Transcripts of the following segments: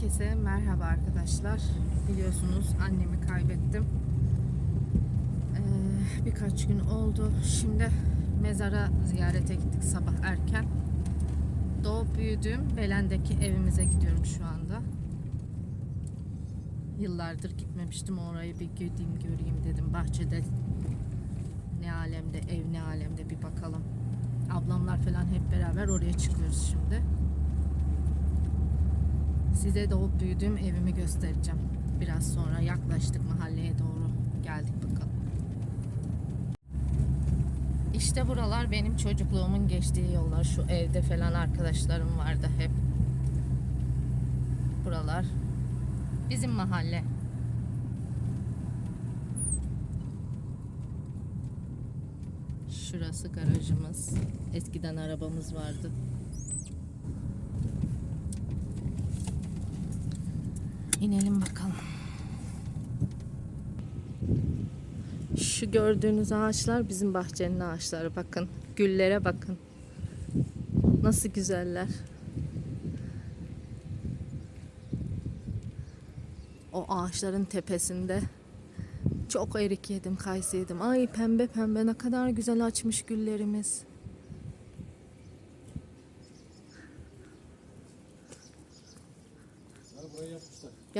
Herkese merhaba arkadaşlar. Biliyorsunuz annemi kaybettim. Ee, birkaç gün oldu. Şimdi mezara ziyarete gittik sabah erken. Doğup büyüdüğüm Belen'deki evimize gidiyorum şu anda. Yıllardır gitmemiştim. Orayı bir gideyim göreyim dedim. Bahçede ne alemde, ev ne alemde bir bakalım. Ablamlar falan hep beraber oraya çıkıyoruz şimdi. Size doğup büyüdüğüm evimi göstereceğim. Biraz sonra yaklaştık mahalleye doğru. Geldik bakalım. İşte buralar benim çocukluğumun geçtiği yollar. Şu evde falan arkadaşlarım vardı hep. Buralar bizim mahalle. Şurası garajımız. Eskiden arabamız vardı. İnelim bakalım. Şu gördüğünüz ağaçlar bizim bahçenin ağaçları. Bakın. Güllere bakın. Nasıl güzeller. O ağaçların tepesinde çok erik yedim, kayısı yedim. Ay pembe pembe ne kadar güzel açmış güllerimiz.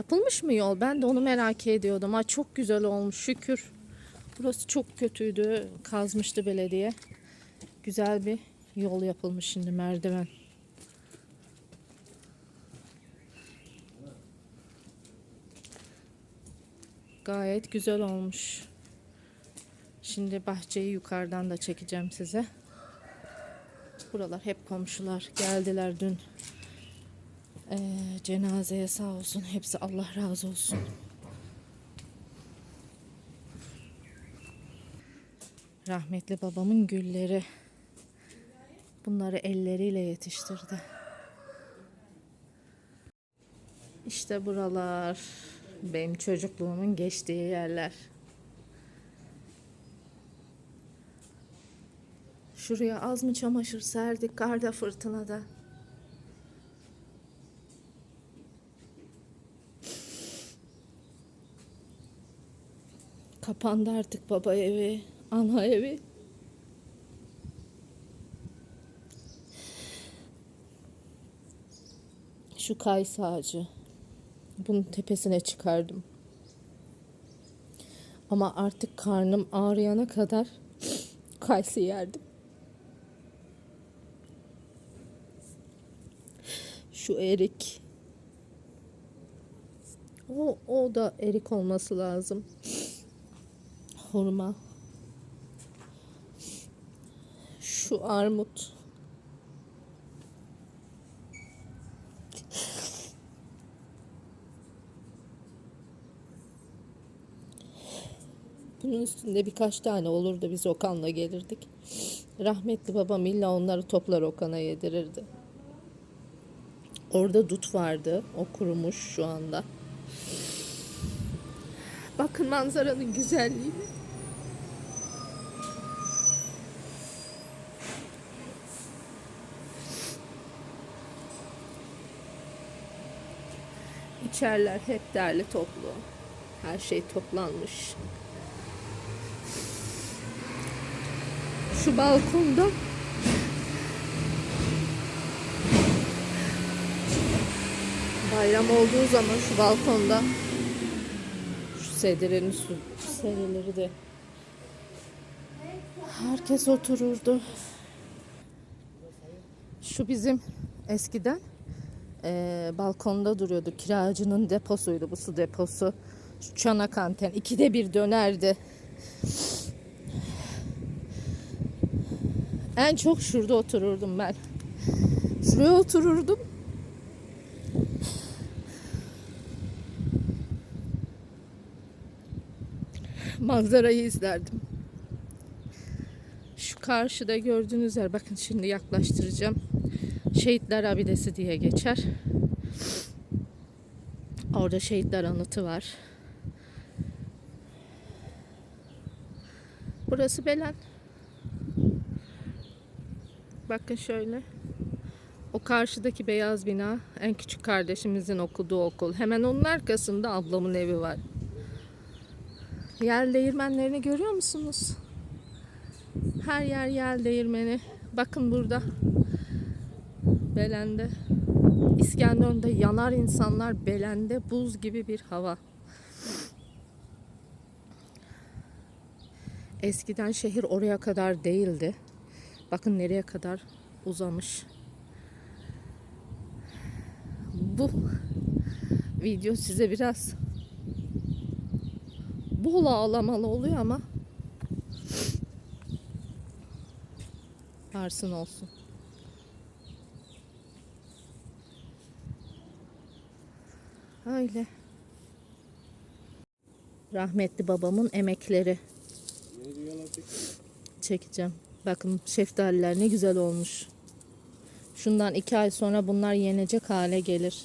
Yapılmış mı yol? Ben de onu merak ediyordum. Ay çok güzel olmuş şükür. Burası çok kötüydü. Kazmıştı belediye. Güzel bir yol yapılmış şimdi merdiven. Gayet güzel olmuş. Şimdi bahçeyi yukarıdan da çekeceğim size. Buralar hep komşular. Geldiler dün. Ee, cenazeye sağ olsun. Hepsi Allah razı olsun. Rahmetli babamın gülleri. Bunları elleriyle yetiştirdi. İşte buralar benim çocukluğumun geçtiği yerler. Şuraya az mı çamaşır serdik karda fırtınada. Kapandı artık baba evi, ana evi. Şu kayısı ağacı. Bunun tepesine çıkardım. Ama artık karnım ağrıyana kadar kayısı yerdim. Şu erik. O, o da erik olması lazım. Hurma. Şu armut. Bunun üstünde birkaç tane olurdu biz Okan'la gelirdik. Rahmetli babam illa onları toplar Okan'a yedirirdi. Orada dut vardı. O kurumuş şu anda. Bakın manzaranın güzelliği. İçerler hep derli toplu. Her şey toplanmış. Şu balkonda bayram olduğu zaman şu balkonda şu sedirenin su serileri herkes otururdu. Şu bizim eskiden eee, balkonda duruyordu. Kiracının deposuydu bu su deposu. Şu çanak anten ikide bir dönerdi. En çok şurada otururdum ben. Şuraya otururdum. Manzarayı izlerdim. Şu karşıda gördüğünüz yer bakın şimdi yaklaştıracağım. Şehitler Abidesi diye geçer. Orada şehitler anıtı var. Burası Belen. Bakın şöyle. O karşıdaki beyaz bina en küçük kardeşimizin okuduğu okul. Hemen onun arkasında ablamın evi var. Yer değirmenlerini görüyor musunuz? Her yer yel değirmeni. Bakın burada. Belende. İskenderun'da yanar insanlar belende buz gibi bir hava. Eskiden şehir oraya kadar değildi. Bakın nereye kadar uzamış. Bu video size biraz bol ağlamalı oluyor ama varsın olsun. Öyle. Rahmetli babamın emekleri çekeceğim. Bakın şeftaliler ne güzel olmuş. Şundan iki ay sonra bunlar yenecek hale gelir.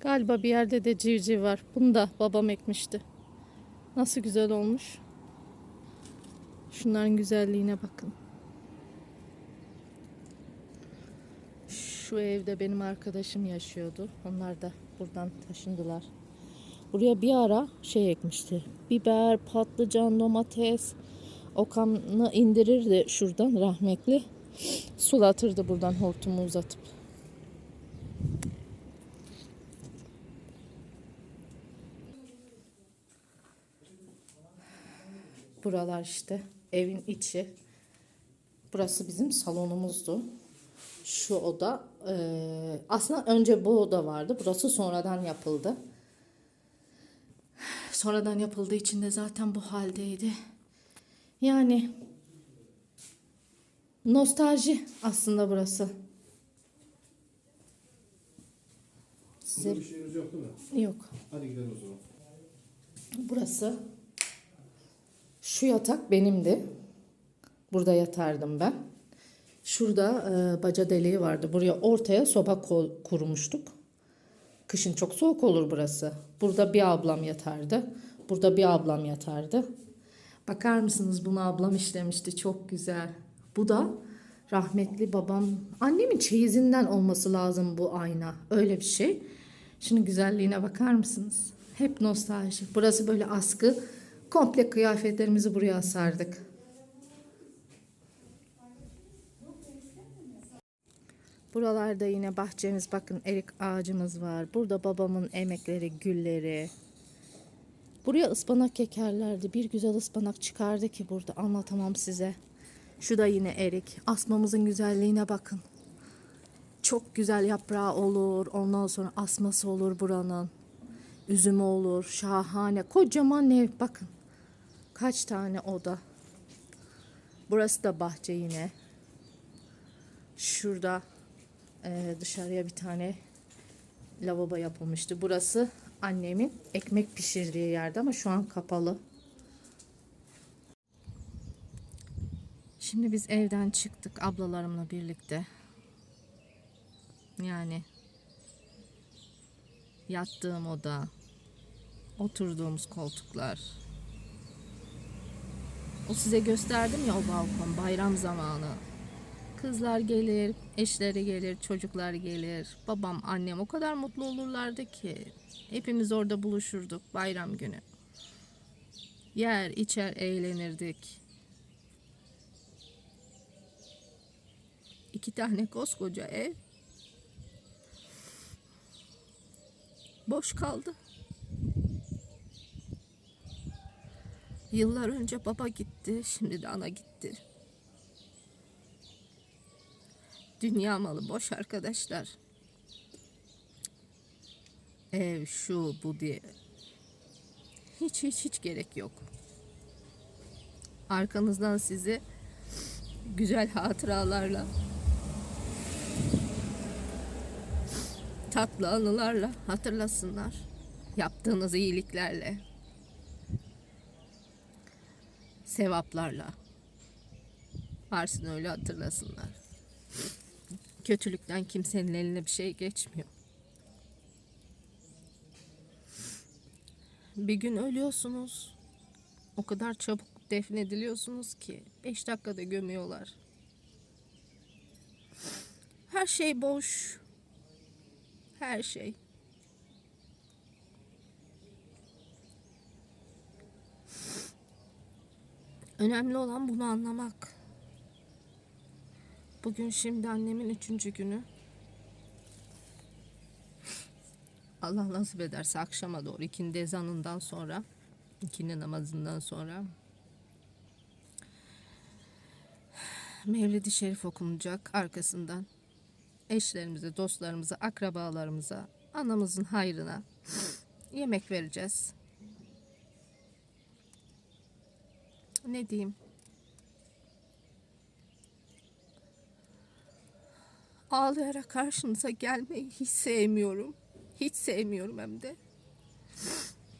Galiba bir yerde de civciv var. Bunu da babam ekmişti. Nasıl güzel olmuş. Şunların güzelliğine bakın. Şu evde benim arkadaşım yaşıyordu. Onlar da buradan taşındılar. Buraya bir ara şey ekmişti. Biber, patlıcan, domates. Okan'ı indirirdi şuradan rahmetli. Sulatırdı buradan hortumu uzatıp. Buralar işte evin içi. Burası bizim salonumuzdu. Şu oda eee, aslında önce bu oda vardı. Burası sonradan yapıldı. Sonradan yapıldığı için de zaten bu haldeydi. Yani nostalji aslında burası. Size bir şeyimiz yok değil mi? yok. Hadi gidelim o zaman. Burası şu yatak benimdi. Burada yatardım ben. Şurada e, baca deliği vardı. Buraya ortaya soba kurmuştuk. Kışın çok soğuk olur burası. Burada bir ablam yatardı. Burada bir ablam yatardı. Bakar mısınız bunu ablam işlemişti. Çok güzel. Bu da rahmetli babam. Annemin çeyizinden olması lazım bu ayna. Öyle bir şey. Şunun güzelliğine bakar mısınız? Hep nostalji. Burası böyle askı. Komple kıyafetlerimizi buraya asardık. Buralarda yine bahçemiz bakın erik ağacımız var. Burada babamın emekleri, gülleri. Buraya ıspanak ekerlerdi. Bir güzel ıspanak çıkardı ki burada anlatamam size. Şu da yine erik. Asmamızın güzelliğine bakın. Çok güzel yaprağı olur. Ondan sonra asması olur buranın. Üzümü olur. Şahane. Kocaman ev. Bakın. Kaç tane oda. Burası da bahçe yine. Şurada ee, dışarıya bir tane lavabo yapılmıştı. Burası annemin ekmek pişirdiği yerde ama şu an kapalı. Şimdi biz evden çıktık ablalarımla birlikte. Yani yattığım oda, oturduğumuz koltuklar. O size gösterdim ya o balkon bayram zamanı. Kızlar gelir, eşleri gelir, çocuklar gelir. Babam, annem o kadar mutlu olurlardı ki. Hepimiz orada buluşurduk bayram günü. Yer, içer, eğlenirdik. İki tane koskoca ev. Boş kaldı. Yıllar önce baba gitti, şimdi de ana gitti. Dünya malı boş arkadaşlar. Ev şu bu diye. Hiç hiç hiç gerek yok. Arkanızdan sizi güzel hatıralarla tatlı anılarla hatırlasınlar. Yaptığınız iyiliklerle sevaplarla varsın öyle hatırlasınlar. Kötülükten kimsenin eline bir şey geçmiyor. Bir gün ölüyorsunuz. O kadar çabuk defnediliyorsunuz ki 5 dakikada gömüyorlar. Her şey boş. Her şey. Önemli olan bunu anlamak. Bugün şimdi annemin üçüncü günü. Allah nasip ederse akşama doğru ikindi ezanından sonra ikindi namazından sonra Mevlid-i Şerif okunacak arkasından eşlerimize, dostlarımıza, akrabalarımıza, anamızın hayrına yemek vereceğiz. Ne diyeyim? Ağlayarak karşınıza gelmeyi hiç sevmiyorum. Hiç sevmiyorum hem de.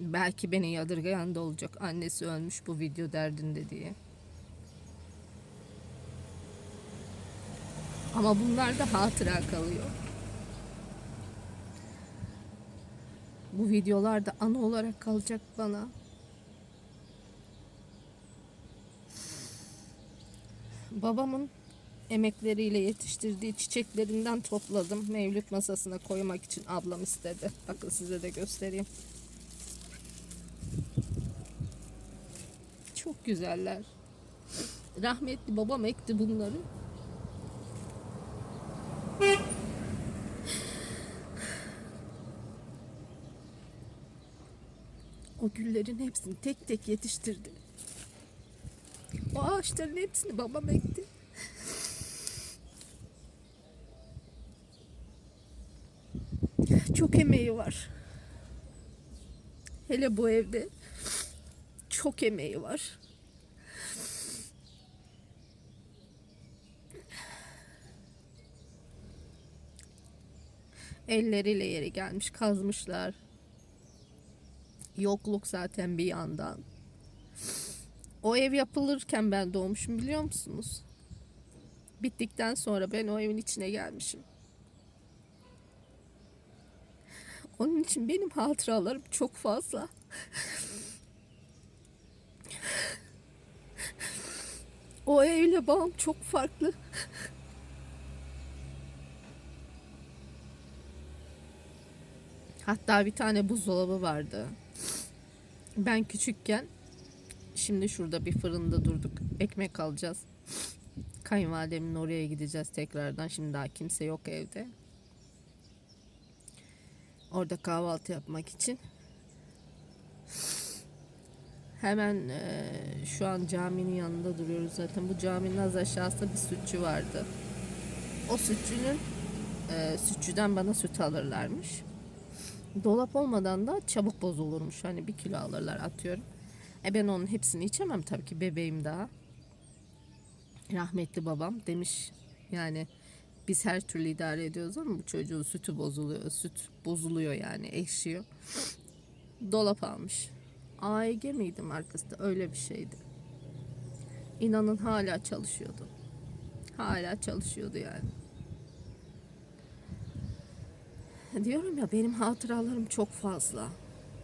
Belki beni yadırgayan da olacak. Annesi ölmüş bu video derdinde diye. Ama bunlar da hatıra kalıyor. Bu videolar da anı olarak kalacak bana. Babamın emekleriyle yetiştirdiği çiçeklerinden topladım. Mevlüt masasına koymak için ablam istedi. Bakın size de göstereyim. Çok güzeller. Rahmetli babam ekti bunları. O güllerin hepsini tek tek yetiştirdi. O ağaçların hepsini babam ekti. Çok emeği var. Hele bu evde çok emeği var. Elleriyle yeri gelmiş, kazmışlar. Yokluk zaten bir yandan. O ev yapılırken ben doğmuşum biliyor musunuz? Bittikten sonra ben o evin içine gelmişim. Onun için benim hatıralarım çok fazla. O evle bağım çok farklı. Hatta bir tane buzdolabı vardı. Ben küçükken şimdi şurada bir fırında durduk. Ekmek alacağız. Kayınvalidemin oraya gideceğiz tekrardan. Şimdi daha kimse yok evde. Orada kahvaltı yapmak için. Hemen eee, şu an caminin yanında duruyoruz zaten. Bu caminin az aşağısında bir sütçü vardı. O sütçünün eee, sütçüden bana süt alırlarmış. Dolap olmadan da çabuk bozulurmuş. Hani bir kilo alırlar atıyorum. E ben onun hepsini içemem tabii ki bebeğim daha. Rahmetli babam demiş yani biz her türlü idare ediyoruz ama bu çocuğun sütü bozuluyor. Süt bozuluyor yani ekşiyor. Dolap almış. AEG miydi markası da öyle bir şeydi. İnanın hala çalışıyordu. Hala çalışıyordu yani. Diyorum ya benim hatıralarım çok fazla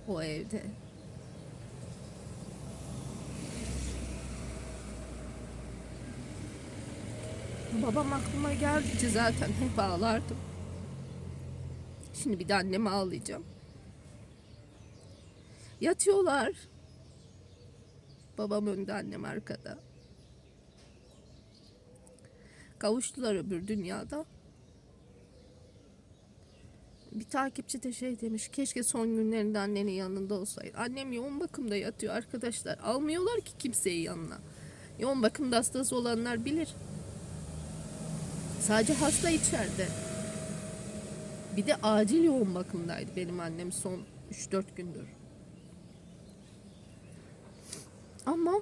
o evde. Babam aklıma geldikçe zaten hep ağlardım. Şimdi bir de anneme ağlayacağım. Yatıyorlar. Babam önde, annem arkada. Kavuştular öbür dünyada. Bir takipçi de şey demiş. Keşke son günlerinde annenin yanında olsaydı. Annem yoğun bakımda yatıyor arkadaşlar. Almıyorlar ki kimseyi yanına. Yoğun bakımda hastası olanlar bilir. Sadece hasta içeride. Bir de acil yoğun bakımdaydı benim annem son 3-4 gündür. Ama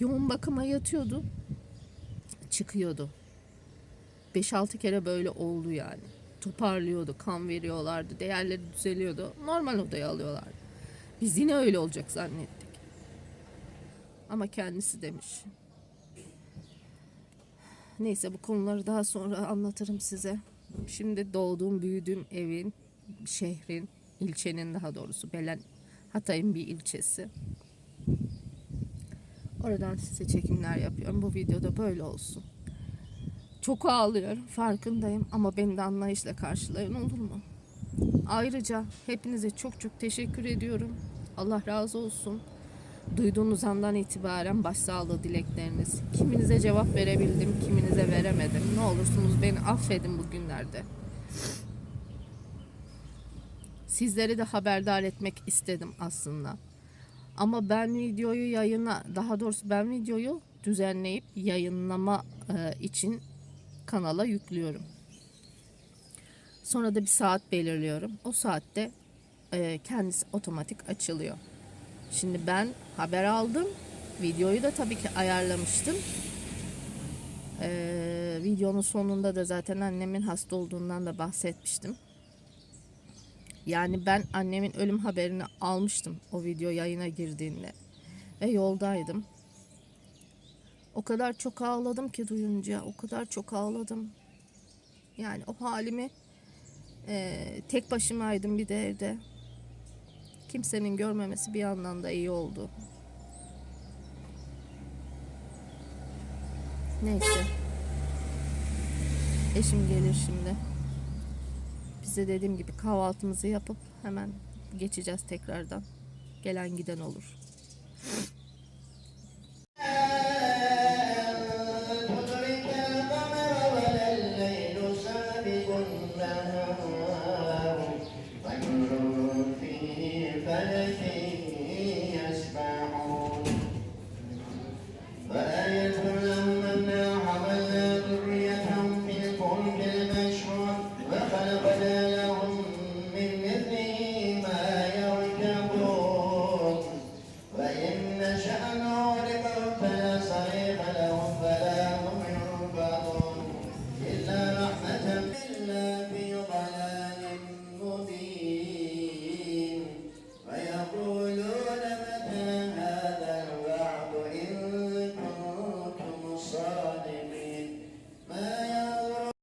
yoğun bakıma yatıyordu. Çıkıyordu. 5-6 kere böyle oldu yani. Toparlıyordu, kan veriyorlardı, değerleri düzeliyordu. Normal odaya alıyorlardı. Biz yine öyle olacak zannettik. Ama kendisi demiş. Neyse bu konuları daha sonra anlatırım size. Şimdi doğduğum, büyüdüğüm evin, şehrin, ilçenin daha doğrusu Belen, Hatay'ın bir ilçesi. Oradan size çekimler yapıyorum. Bu videoda böyle olsun. Çok ağlıyor farkındayım ama beni de anlayışla karşılayın olur mu? Ayrıca hepinize çok çok teşekkür ediyorum. Allah razı olsun. Duyduğunuz andan itibaren başsağlığı dilekleriniz. Kiminize cevap verebildim, kiminize veremedim. Ne olursunuz beni affedin bugünlerde. Sizleri de haberdar etmek istedim aslında. Ama ben videoyu yayına, daha doğrusu ben videoyu düzenleyip yayınlama e, için kanala yüklüyorum. Sonra da bir saat belirliyorum. O saatte e, kendisi otomatik açılıyor. Şimdi ben haber aldım. Videoyu da tabii ki ayarlamıştım. Ee, videonun sonunda da zaten annemin hasta olduğundan da bahsetmiştim. Yani ben annemin ölüm haberini almıştım o video yayına girdiğinde. Ve yoldaydım. O kadar çok ağladım ki duyunca. O kadar çok ağladım. Yani o halimi eee, tek başımaydım bir de evde. Kimsenin görmemesi bir yandan da iyi oldu. Neyse. Eşim gelir şimdi. Bize dediğim gibi kahvaltımızı yapıp hemen geçeceğiz tekrardan. Gelen giden olur.